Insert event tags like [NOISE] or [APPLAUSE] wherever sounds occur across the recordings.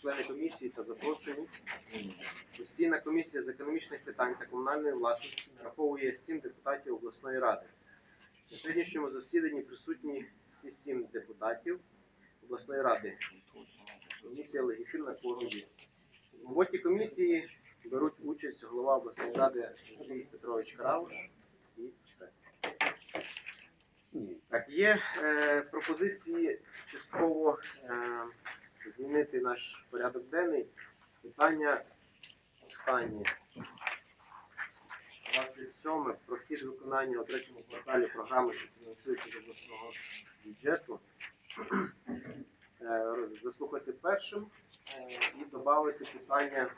члени комісії та запрошені. Постійна комісія з економічних питань та комунальної власності нараховує сім депутатів обласної ради. На сьогоднішньому засіданні присутні всі сім депутатів обласної ради. Комісія легітимна кворум є. В роботі комісії беруть участь голова обласної ради Андрій Петрович Карауш і все. Так, є е, пропозиції частково е, змінити наш порядок денний. Питання останнє. 27. Про хід виконання у третьому кварталі програми, що фінансується з обласного бюджету. Е, Заслухати першим е, і додати питання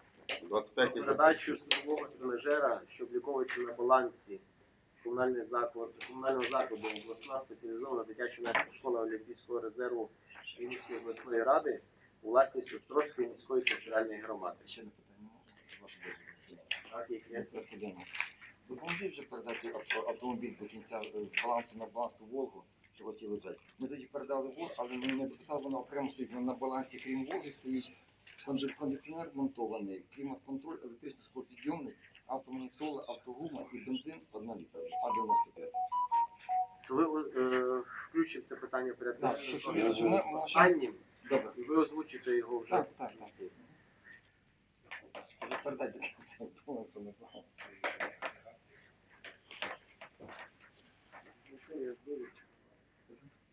25 про передачу силового тренажера, що обліковується на балансі комунального закладу, комунального закладу обласна спеціалізована дитяча юнацька школа Олімпійського резерву Вінницької обласної ради власність Острозької міської територіальної громади. Ще не питання. Так, яке? Допоможіть вже передати автомобіль до кінця е, з балансу на баланс Волгу, що хотіли взяти. Ми тоді передали Волгу, але ми не дописали, воно окремо стоїть на балансі, крім Волги, стоїть кондиціонер монтований, клімат-контроль, електричний склопідйомник, автомонітоли, автогума і бензин 1 літр, А95. То ви е, включимо це питання що останнім, Добре, і ви озвучите його вже Так, так, кінці. вже передати до кінця баланс.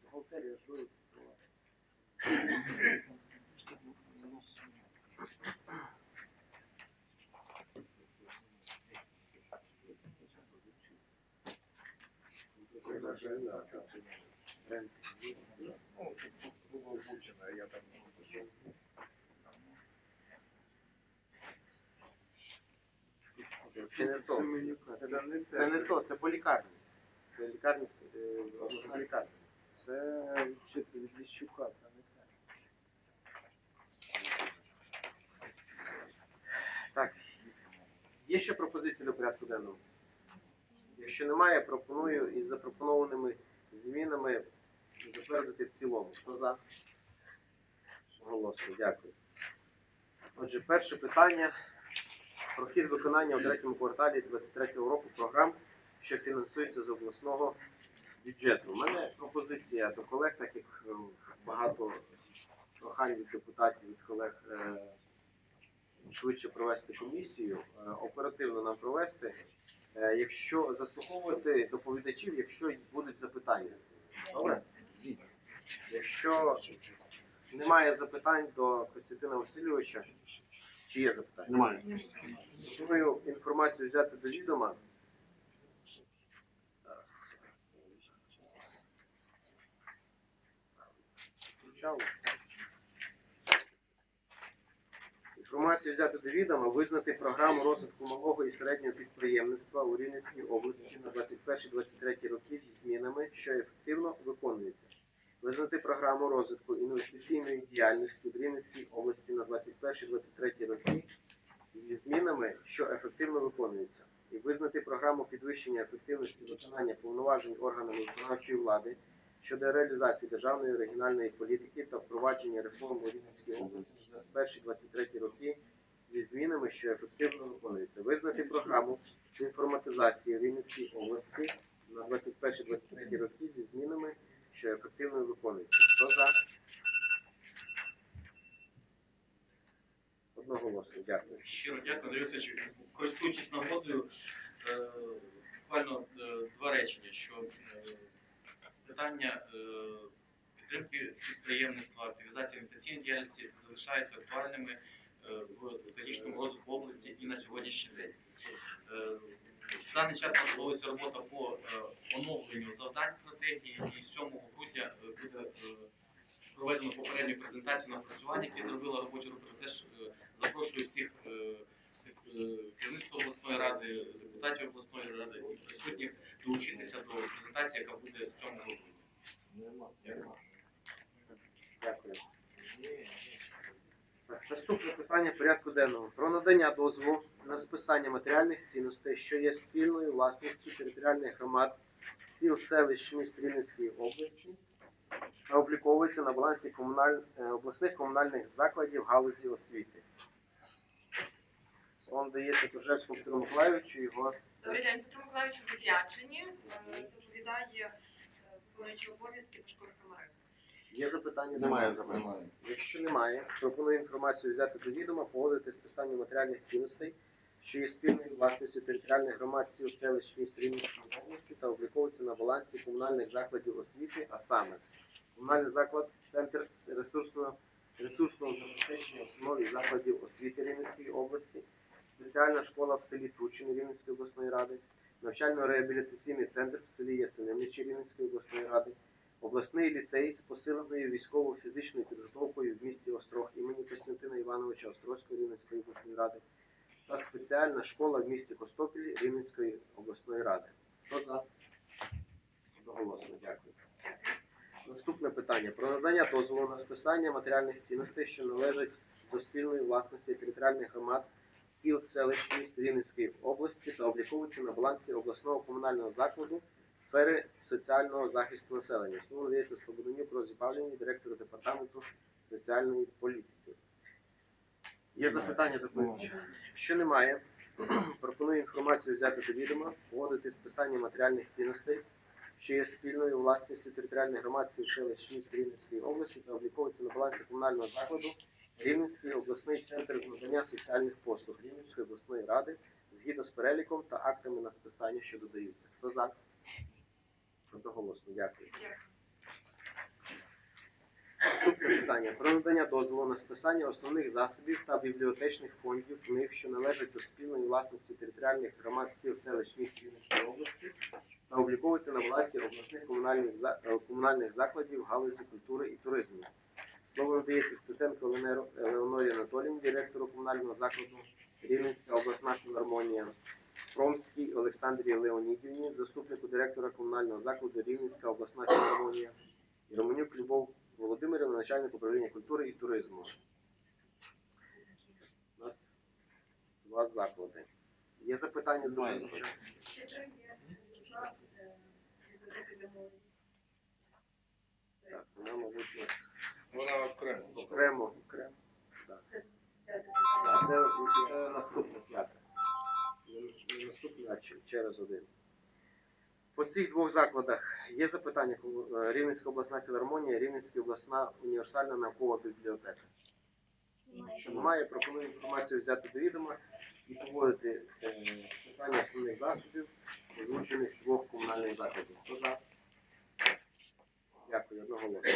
Бухгалтерія ж. Бухгалтерія. Це наша міська. Тренд. Ну, щоб було озвучено, я там не напишу. Це не то. Це, не- це не то, це по лікарні. Це лікарні, е, обласна лікарня. Це ще це від Ліщука, це не те. Так. Є ще пропозиції до порядку денного? Якщо немає, пропоную із запропонованими змінами затвердити в цілому. Хто за? Голосую, дякую. Отже, перше питання про хід виконання у третьому кварталі 2023 року програм, що фінансуються з обласного бюджету. У мене пропозиція до колег, так як е, багато прохань від депутатів, від колег е, швидше провести комісію, е, оперативно нам провести. Якщо заслуховувати доповідачів, якщо будуть запитання. Добре? Якщо немає запитань до Костянтина Васильовича, чи є запитання? Немає. Пропоную інформацію взяти до відома. Зараз. Включало. Інформацію взяти до відома, визнати програму розвитку малого і середнього підприємництва у Рівненській області на 21-23 роки зі змінами, що ефективно виконується. Визнати програму розвитку інвестиційної діяльності в Рівненській області на 21-23 роки зі змінами, що ефективно виконуються, і визнати програму підвищення ефективності виконання повноважень органами виконавчої влади щодо реалізації державної регіональної політики та впровадження реформ у Рівненській області на 21-23 роки зі змінами, що ефективно виконуються, визнати програму інформатизації Рівненській області на 21-23 роки зі змінами, що ефективно виконуються. Хто за? Одноголосно, дякую. Щиро дякую, Андрій Васильович. Користуючись нагодою, е, буквально е, два речення, що е, питання підтримки підприємництва, активізації інвестиційної діяльності залишаються актуальними в стратегічному розвитку області і на сьогоднішній день. В даний час проводиться робота по е, оновленню завдань стратегії і 7 грудня е, буде е, проведено попередню презентацію напрацювання, які зробила робоча група. Теж запрошую всіх керівництва обласної ради, депутатів обласної ради і присутніх долучитися до презентації, яка буде 7 грудня. Дякую. Дякую. Наступне питання порядку денного про надання дозволу на списання матеріальних цінностей, що є спільною власністю територіальних громад сіл, селищ, міст Рівненської області та обліковується на балансі комуналь... е, обласних комунальних закладів галузі освіти. Слово дається Кожевському Петру Миколаївичу, його Добрий день, Петро Миколаївич у відрядженні. Е, Доповідає е, виконуючий обов'язки Пашковська Марина. є запитання? Немає запитань. Якщо немає, пропоную інформацію взяти до відома, погодити списання матеріальних цінностей, що є спільною власністю територіальних громад сіл селищ міст Рівненської області та обліковується на балансі комунальних закладів освіти, а саме комунальний заклад, центр ресурсного ресурсного забезпечення установ закладів освіти Рівненської області, спеціальна школа в селі Тучин Рівненської обласної ради, навчально-реабілітаційний центр в селі Ясениничі Рівненської обласної ради, обласний ліцей з посиленою військово-фізичною підготовкою в місті Острог імені Костянтина Івановича Острозької Рівненської обласної ради та спеціальна школа в місті Костопілі Рівненської обласної ради. Хто за? Одноголосно, дякую. Наступне питання про надання дозволу на списання матеріальних цінностей, що належать до спільної власності територіальних громад сіл, селищ, міст Рівненської області та обліковується на балансі обласного комунального закладу сфери соціального захисту населення. Слово надається Слободоню про Зібавлення, директору департаменту соціальної політики. Є запитання до доповідача? Якщо немає, [CLEARS THROAT] пропоную інформацію взяти до відома, погодити списання матеріальних цінностей, що є спільною власністю територіальних громад сіл селищ міст Рівненської області та обліковується на балансі комунального закладу Рівненський обласний центр з надання соціальних послуг Рівненської обласної ради згідно з переліком та актами на списання, що додаються. Хто за? Одноголосно, дякую. Наступне питання про надання дозволу на списання основних засобів та бібліотечних фондів книг, що належать до спільної власності територіальних громад сіл селищ міст Рівненської області та обліковується на балансі обласних комунальних е, комунальних закладів галузі культури і туризму. Слово надається Стеценко Ленеру- Елеонорі Анатоліївні, директору комунального закладу Рівненська обласна філармонія. Промській Олександрі Леонідівні, заступнику директора комунального закладу Рівненська обласна філармонія. Романюк Любов Володимирівна, начальник управління культури і туризму. У нас два заклади. Є запитання до е, молоді. Так, вона, мабуть, у нас Вона окремо. окремо, окремо. Да. Це це, наступне п'яте. Не- не Наступне, а через один. По цих двох закладах є запитання е, Рівненська обласна філармонія, Рівненська обласна універсальна наукова бібліотека. Що немає, пропоную інформацію взяти до відома і поводити е, списання основних засобів, озвучених двох комунальних закладів. Дякую, одноголосно.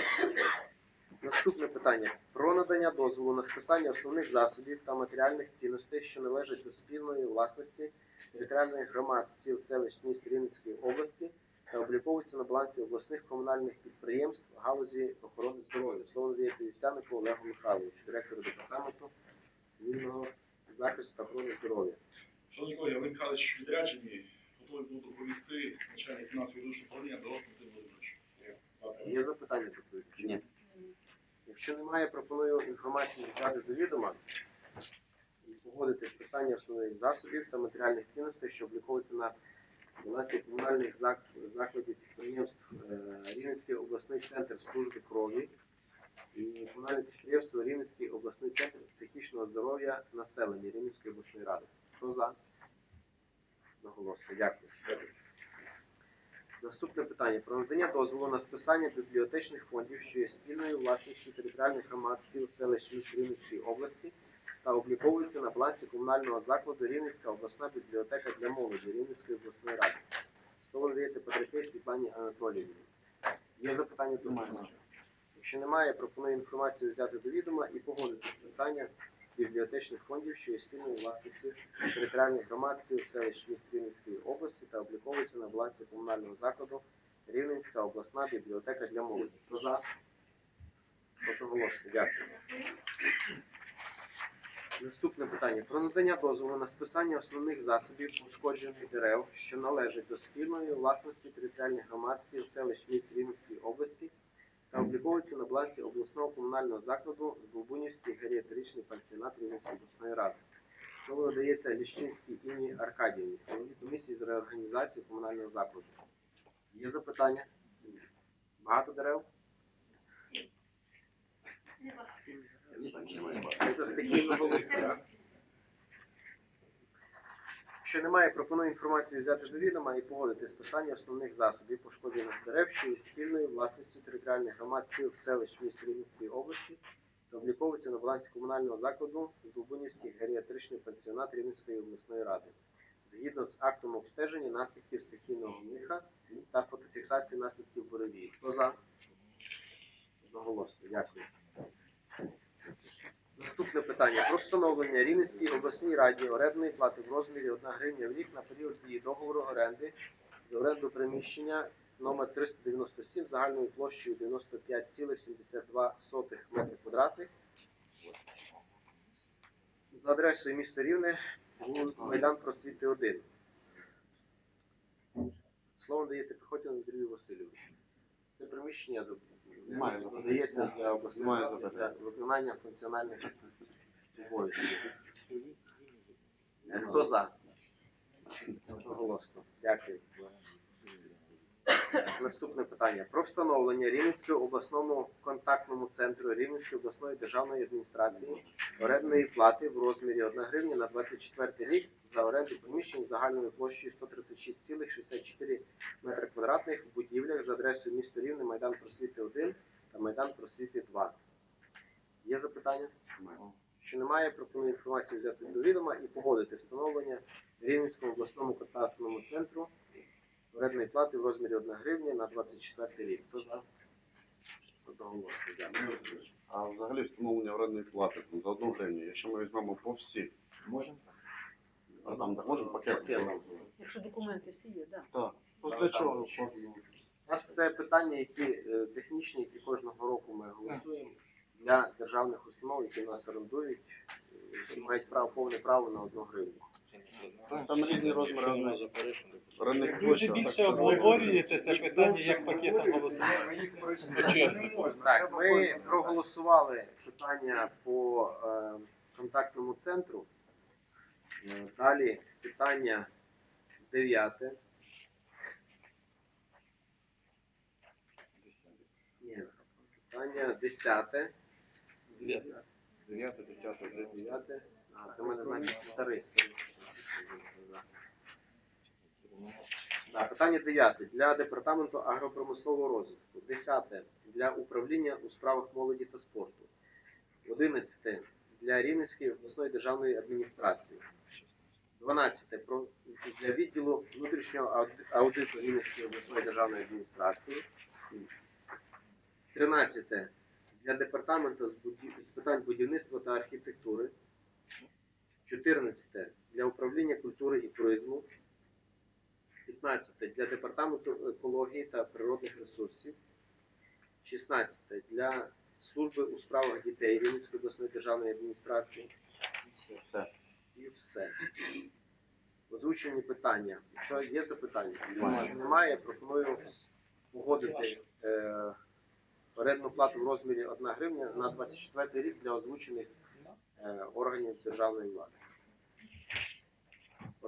Наступне питання про надання дозволу на списання основних засобів та матеріальних цінностей, що належать до спільної власності територіальних громад сіл селищ міст Рівненської області та обліковуються на балансі обласних комунальних підприємств галузі охорони здоров'я. Слово надається Вівсянику Олегу Михайловичу, директору департаменту цивільного захисту та охорони здоров'я. Шановні колеги, Олег Михайлович відряджені, готовий буду доповісти начальник фінансової душі управління до Дмитро Володимирович. Є запитання до? Ні. Якщо немає, пропоную інформацію взяти до відома і погодити списання основних засобів та матеріальних цінностей, що обліковуються на балансі комунальних закладів підприємств е, Рівненський обласний центр служби крові і комунальне підприємство Рівненський обласний центр психічного здоров'я населення Рівненської обласної ради. Хто за? Наголосно. Дякую. Наступне питання про надання дозволу на списання бібліотечних фондів, що є спільною власністю територіальних громад сіл селищ міст Рівненської області та обліковується на балансі комунального закладу Рівненська обласна бібліотека для молоді Рівненської обласної ради. Слово надається Петрикей Світлані Анатоліївні. Є запитання до Немає. мене? Якщо немає, пропоную інформацію взяти до відома і погодити списання бібліотечних фондів, що є спільною власністю територіальних громад сіл селищ міст Рівненської області та обліковується на балансі комунального закладу Рівненська обласна бібліотека для молоді. Хто за? Одноголосно. Дякую. Наступне питання про надання дозволу на списання основних засобів пошкоджених дерев, що належать до спільної власності територіальних громад сіл селищ міст Рівненської області та обліковується на блаці обласного комунального закладу з Зволбунівський геріатричний пансіонат Рівненської обласної ради. Слово надається Ліщинській Інні Аркадіївні, голові комісії з реорганізації комунального закладу. Є запитання? Багато дерев? Нема. Нема. Нема. Нема. Нема. Що немає, пропоную інформацію взяти до відома і погодити списання основних засобів пошкоджених дерев, що є спільною власністю територіальних громад сіл, селищ міст Рівненської області та обліковується на балансі комунального закладу Дубунівський геріатричний пансіонат Рівненської обласної ради. Згідно з актом обстеження наслідків стихійного лиха та фотофіксації наслідків буревій. Хто за? Одноголосно. Дякую. Наступне питання про встановлення Рівненській обласній раді орендної плати в розмірі 1 гривня в рік на період дії договору оренди за оренду приміщення номер 397 загальною площею 95,72 метрів квадратних за адресою місто Рівне, Майдан Просвіти 1. Слово дається Піхотіну Андрію Васильовичу. Це приміщення Немає запитань. для обласної Немає запитань. виконання функціональних обов'язків. Хто за? Голосно. Дякую. Наступне питання про встановлення Рівненського обласному контактному центру Рівненської обласної державної адміністрації орендної плати в розмірі 1 гривня на 24 рік за оренду приміщень загальною площею 136,64 метри квадратних в будівлях за адресою місто Рівне, Майдан Просвіти 1 та Майдан Просвіти 2. Є запитання? Що немає, пропоную інформацію взяти до відома і погодити встановлення Рівненському обласному контактному центру орендної плати в розмірі 1 гривня на 24 рік. Хто за? Одноголосно, дякую. А взагалі встановлення орендної плати там, за одну гривню, якщо ми візьмемо по всіх, Можемо? а там так можемо пакет? Якщо документи всі є, так. Так. Ну для чого? У нас це питання, які е, технічні, які кожного року ми голосуємо для державних установ, які нас орендують, е, які мають право повне право на одну гривню. Там різні розміри орендних- орендних Як площ. люди більше обговорюєте це питання, як пакетом голосувати. Так, ми проголосували питання по е, контактному центру. Е, Далі питання дев'яте. Ні, питання десяте. Дев'яте, десяте, Дев'яте. А, це в мене значить старий старий. Так, питання дев'яте. Для департаменту агропромислового розвитку. Десяте. Для управління у справах молоді та спорту. Одинадцяте. Для Рівненської обласної державної адміністрації. 12. Про, для відділу внутрішнього аудиту Рівненської обласної державної адміністрації. 13. Для департаменту з питань будівництва та архітектури. 14. Для управління культури і туризму. 15. Для департаменту екології та природних ресурсів. 16. Для служби у справах дітей Рівненської обласної державної адміністрації. Все. І все. Озвучені питання. Якщо є запитання, Немає. Якщо немає, пропоную погодити е, орендну плату в розмірі 1 гривня на 24 рік для озвучених е, органів державної влади.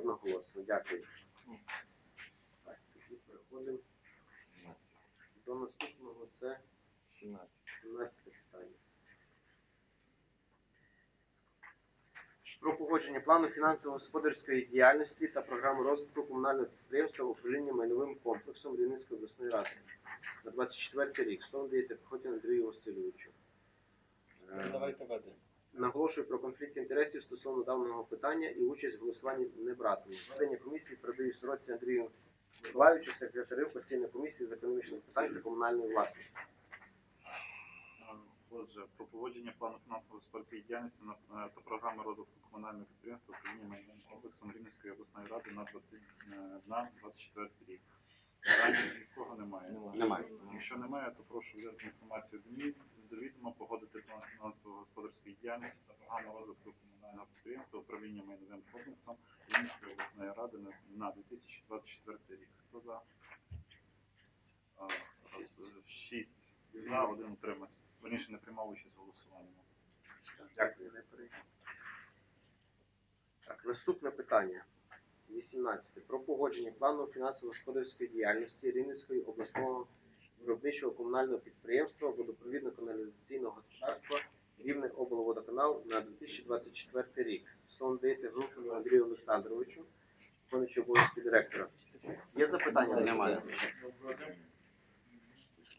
Одноголосно. Дякую. Так, тоді переходимо до наступного. Це 17. 17 питання. Про погодження плану фінансово-господарської діяльності та програми розвитку комунального підприємства управління майновим комплексом Рівненської обласної ради на 24 рік. Слово дається Піхотін Андрію Васильовичу. Давайте ведемо. Наголошую про конфлікт інтересів стосовно даного питання і участь в голосуванні не братиму. Ведення комісії передаю сороці Андрію Миколаївичу, секретарю постійної комісії з економічних питань та комунальної власності. Отже, про поводження плану фінансово-господарської діяльності на- е, та програми розвитку комунального підприємства управління комплексом Рівненської обласної ради на 20, е, 24 рік. Питань нікого немає. Немає. Якщо немає, то прошу взяти інформацію до відома, погодити план діяльності та програму розвитку комунального підприємства управління майновим комплексом Рівненської обласної ради на, на 2024 рік. Хто за? Е, Шість за, один утримався. Верніше не приймав участь в голосуванні. Дякую. Так, наступне питання. 18. Про погодження плану фінансово-господарської діяльності Рівненської обласного виробничого комунального підприємства водопровідно-каналізаційного господарства Рівне облводоканал на 2024 рік. Слово надається Груфину Андрію Олександровичу, виконуючий обов'язки директора. Є запитання? Немає.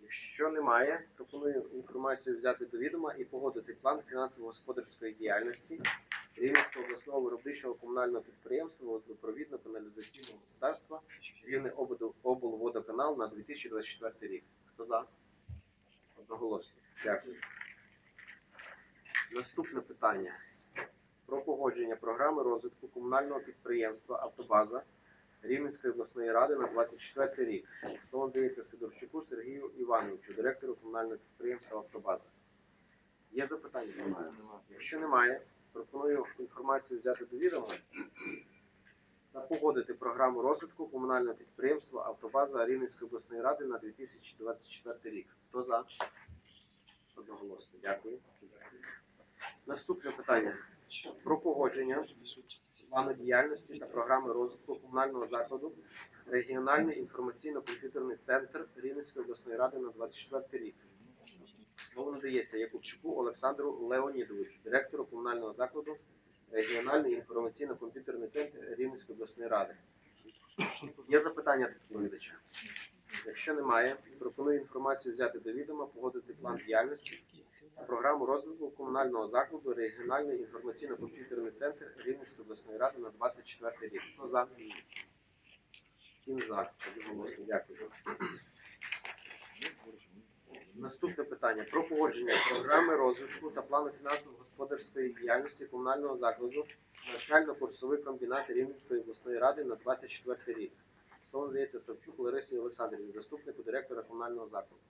Якщо немає, пропоную інформацію взяти до відома і погодити план фінансово-господарської діяльності Рівненського обласного виробничого комунального підприємства водопровідно-каналізаційного господарства Рівне облводоканал на 2024 рік. Хто за? Одноголосно. Дякую. Наступне питання про погодження програми розвитку комунального підприємства Автобаза Рівненської обласної ради на 24 рік. Слово надається Сидорчуку Сергію Івановичу, директору комунального підприємства Автобаза. Є запитання? Немає. Якщо немає, пропоную інформацію взяти до відома та погодити програму розвитку комунального підприємства Автобаза Рівненської обласної ради на 2024 рік. Хто за? Одноголосно. Дякую. Наступне питання про погодження плану діяльності та програми розвитку комунального закладу регіональний інформаційно-комп'ютерний центр Рівненської обласної ради на 24 рік. Слово надається Якубчуку Олександру Леонідовичу, директору комунального закладу регіональний інформаційно-комп'ютерний центр Рівненської обласної ради. Є запитання до доповідача? Якщо немає, пропоную інформацію взяти до відома, погодити план діяльності програму розвитку комунального закладу регіональний інформаційно-комп'ютерний центр Рівненської обласної ради на 24 рік. Хто за? Сім за. Одноголосно. Дякую. Наступне питання про погодження програми розвитку та плану фінансово-господарської діяльності комунального закладу навчально-курсовий комбінат Рівненської обласної ради на 24 рік. Слово надається Савчук Ларисі Олександрівні, заступнику директора комунального закладу.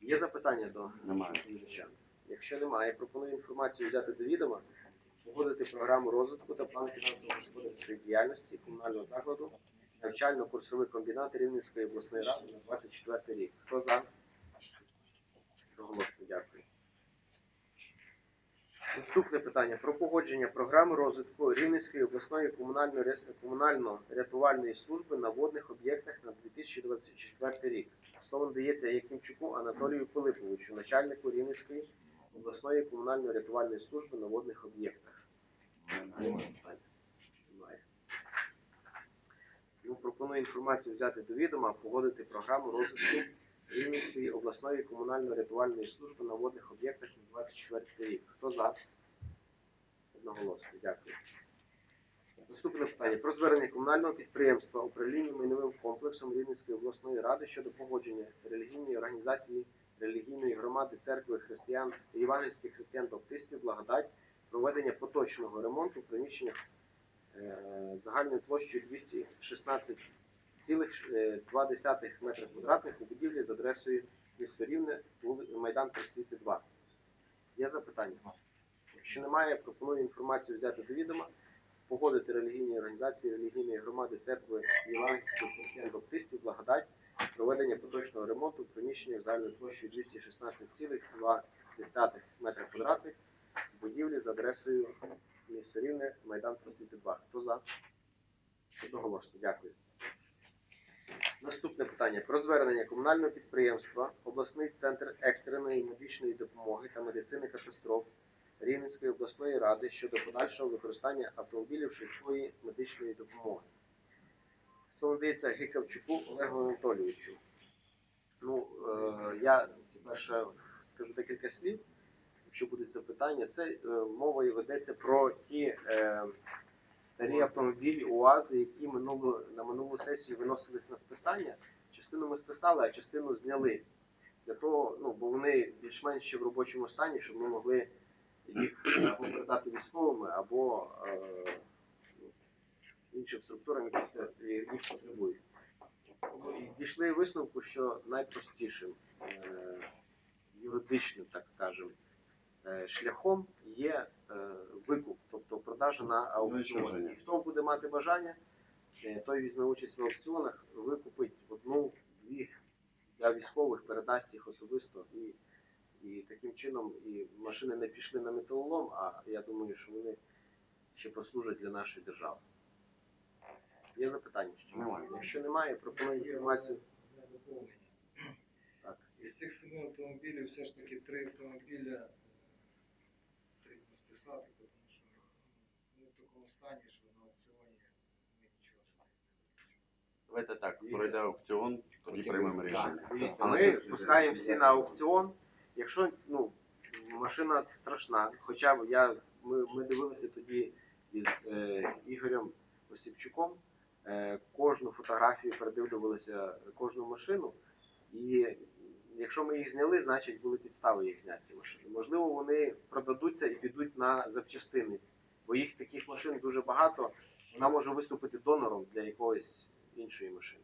Є запитання до Немає. доповідача? Якщо немає, пропоную інформацію взяти до відома, погодити програму розвитку та план фінансово-господарської діяльності комунального закладу навчально-курсовий комбінат Рівненської обласної ради на 24 рік. Хто за? Проголосно, дякую. Наступне питання про погодження програми розвитку Рівненської обласної комунально-рятувальної служби на водних об'єктах на 2024 рік. Слово надається Якимчуку Анатолію Пилиповичу, начальнику Рівненської обласної комунально-рятувальної служби на водних об'єктах. Ну, пропоную інформацію взяти до відома, погодити програму розвитку Рівненської обласної комунально-рятувальної служби на водних об'єктах на 24 рік. Хто за? Одноголосно. Дякую. Наступне питання про звернення комунального підприємства управління майновим комплексом Рівненської обласної ради щодо погодження релігійної організації релігійної громади церкви християн євангельських християн-баптистів благодать проведення поточного ремонту в приміщеннях е, загальною площею 216,2 метра квадратних у будівлі з адресою місто Рівне, Майдан Просвіти 2. Є запитання? Якщо немає, пропоную інформацію взяти до відома, погодити релігійні організації релігійної громади церкви Євангельських християн-баптистів благодать проведення поточного ремонту в приміщеннях загальною площею 216,2 метра квадратних будівлі з адресою місто Рівне, Майдан Просвіти 2. Хто за? Одноголосно. Дякую. Наступне питання про звернення комунального підприємства обласний центр екстреної медичної допомоги та медицини катастроф Рівненської обласної ради щодо подальшого використання автомобілів швидкої медичної допомоги. Слово надається Гикавчуку Олегу Анатолійовичу. Ну, е, я перше скажу декілька слів, якщо будуть запитання. Це е, мова ведеться про ті е, старі автомобілі УАЗи, які минулу, на минулу сесію виносились на списання. Частину ми списали, а частину зняли. Для того, ну, бо вони більш-менш ще в робочому стані, щоб ми могли їх або передати військовими, або е, ну, іншим структурам, які це їх потребують. І дійшли висновку, що найпростішим е, юридичним, так скажемо, е, шляхом є е, викуп, тобто продажа на аукціоні. І Хто буде мати бажання, е, той візьме участь в аукціонах, викупить одну-дві для військових, передасть їх особисто і, і таким чином і машини не пішли на металолом, а я думаю, що вони ще послужать для нашої держави. Є запитання ще? Немає. Якщо немає, пропоную інформацію. Із цих семи автомобілів все ж таки три автомобіля списати, тому що вони в такому стані, що на аукціоні ми нічого не знайдемо. Давайте так, пройде аукціон, тоді приймемо рішення. Дивіться, ми пускаємо всі на аукціон. Якщо ну, машина страшна, хоча б я, ми, ми дивилися тоді із е, Ігорем Осіпчуком, е, кожну фотографію передивлювалися кожну машину. І якщо ми їх зняли, значить були підстави їх зняти ці машини. Можливо, вони продадуться і підуть на запчастини, бо їх таких машин дуже багато. Вона може виступити донором для якоїсь іншої машини.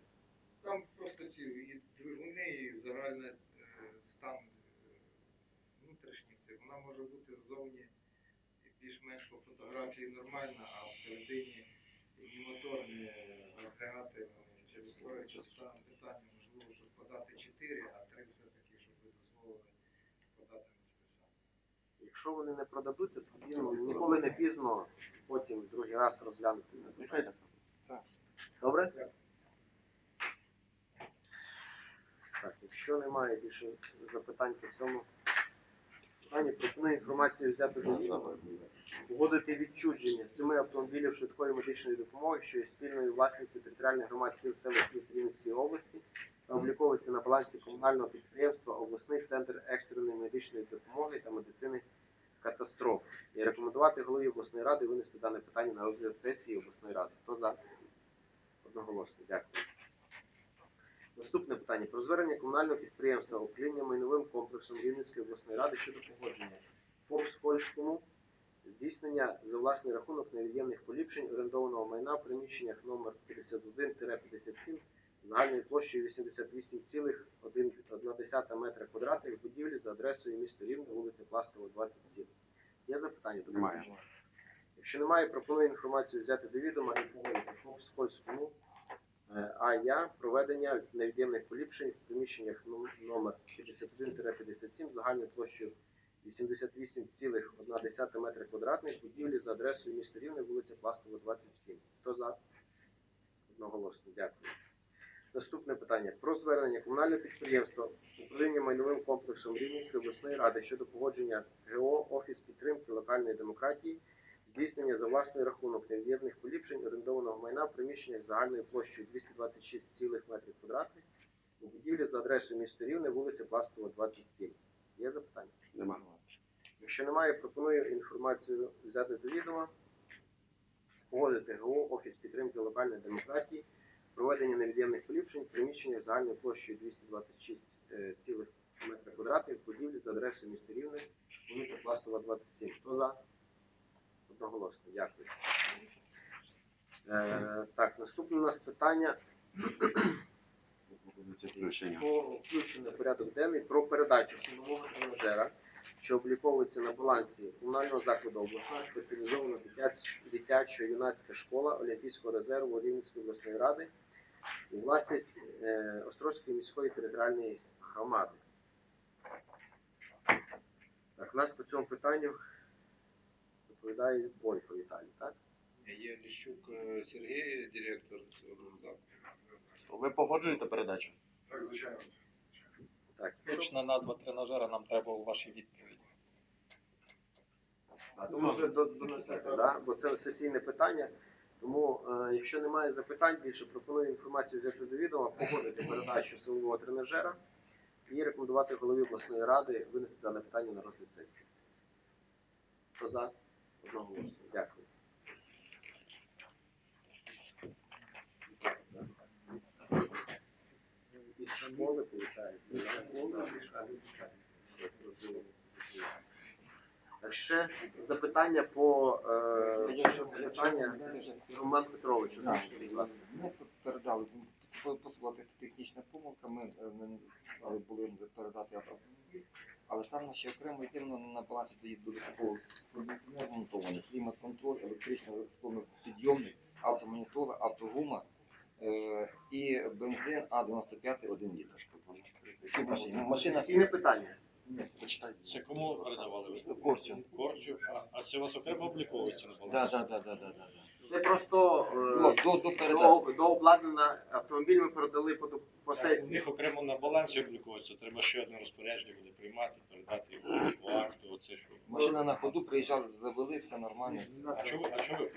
Там просто ті і двигуни, і загальний е, стан е, внутрішніх цих. Вона може бути ззовні більш-менш по фотографії нормальна, а всередині ні мотор, ні агрегати через якщо стане питання, можливо, щоб подати 4, а 3 все-таки, щоб ви дозволили подати на списання. Якщо вони не продадуться, тоді ну, ніколи не пізно потім другий раз розглянути це питання. Добре? Так, якщо немає більше запитань по цьому питанню, пропоную інформацію взяти до відома. Погодити відчудження семи автомобілів швидкої медичної допомоги, що є спільною власністю територіальних громад сіл селищ Рівненської області та обліковується на балансі комунального підприємства обласний центр екстреної медичної допомоги та медицини катастроф. І рекомендувати голові обласної ради винести дане питання на розгляд сесії обласної ради. Хто за? Одноголосно. Дякую. Наступне питання про звернення комунального підприємства управління майновим комплексом Рівненської обласної ради щодо погодження ФОП Скольському здійснення за власний рахунок невід'ємних поліпшень орендованого майна в приміщеннях номер 51-57 загальною площею 88,1 метра квадратних будівлі за адресою місто Рівне, вулиця Пластова, 27. Є запитання Немає. Якщо немає, пропоную інформацію взяти до відома і погодити ФОП Скольському Е, А я проведення невід'ємних поліпшень в приміщеннях ном- номер 51-57 загальною площею 88,1 метра квадратних будівлі за адресою місто Рівне, вулиця Пластова, 27. Хто за? Одноголосно. Дякую. Наступне питання про звернення комунального підприємства управління майновим комплексом Рівненської обласної ради щодо погодження ГО Офіс підтримки локальної демократії здійснення за власний рахунок невід'ємних поліпшень орендованого майна в приміщеннях загальною площею 226 метрів квадратних у будівлі за адресою місто Рівне, вулиця Пластова, 27. Є запитання? Нема. Якщо немає, пропоную інформацію взяти до відома, погодити ГО Офіс підтримки локальної демократії, проведення невід'ємних поліпшень в приміщеннях загальною площею 226 метрів квадратних в будівлі за адресою місто Рівне, вулиця Пластова, 27. Хто за? Одноголосно, дякую. Е, так, наступне у нас питання про включення порядок денний про передачу силового тренажера, що обліковується на балансі комунального закладу обласна спеціалізована дитяча юнацька школа Олімпійського резерву Рівненської обласної ради у власність е, Острозької міської територіальної громади. Так, у нас по цьому питанню доповідає Бойко Віталій, так? Є Ліщук е, Сергій, директор закладу. Ви погоджуєте передачу? Так, звичайно. Так, Точна назва тренажера нам треба у вашій відповіді. А то може донесете, да? бо це сесійне питання. Тому, е, якщо немає запитань, більше пропоную інформацію взяти до відома, погодити передачу силового тренажера і рекомендувати голові обласної ради винести дане питання на розгляд сесії. Хто за? Одноголосно. Дякую. Із школи, виходить. Ще запитання по е, питання Роман Петрович, будь ласка. Ми передали, посилати технічна помилка, ми е, не були передати автомобіль, але там наші окремо йде на, на балансі стоїть додатково кондиціонер монтований, клімат-контроль, електричний підйомник, автомонітори, автогума е, і бензин А95 1 літр. Всі. Машина питання. Ще кому передавали ви? Корчу. Корчу. А, а це у вас окремо обліковується на Да, балансі? да, да, да, да, да. Це просто До, е, до, до передачі. до, до обладнана автомобіль ми передали по, по У сесії. них окремо на балансі обліковується. Треба ще одне розпорядження буде приймати, передати його по акту, оце що. Машина на ходу приїжджала, завели, все нормально. А чого, а чого ви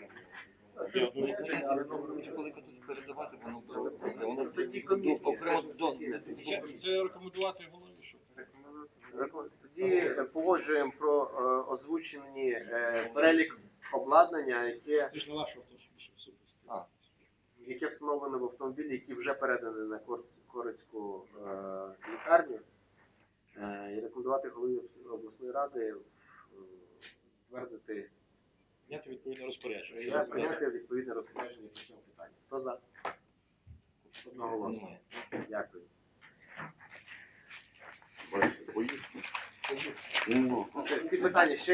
Коли передавати, воно Тоді комісія, це ж це Це, це рекомендувати що Тоді е, погоджуємо про е, озвучені е, перелік обладнання, яке, яке встановлено в автомобілі, які вже передані на Корицьку лікарню. І рекомендувати голові обласної ради затвердити Зняти відповідне розпорядження. Прийняти відповідне розпорядження по цьому питанню. Хто за? Одноголосно. Дякую. Бачите, поїхали. Ну, Все, всі питання ще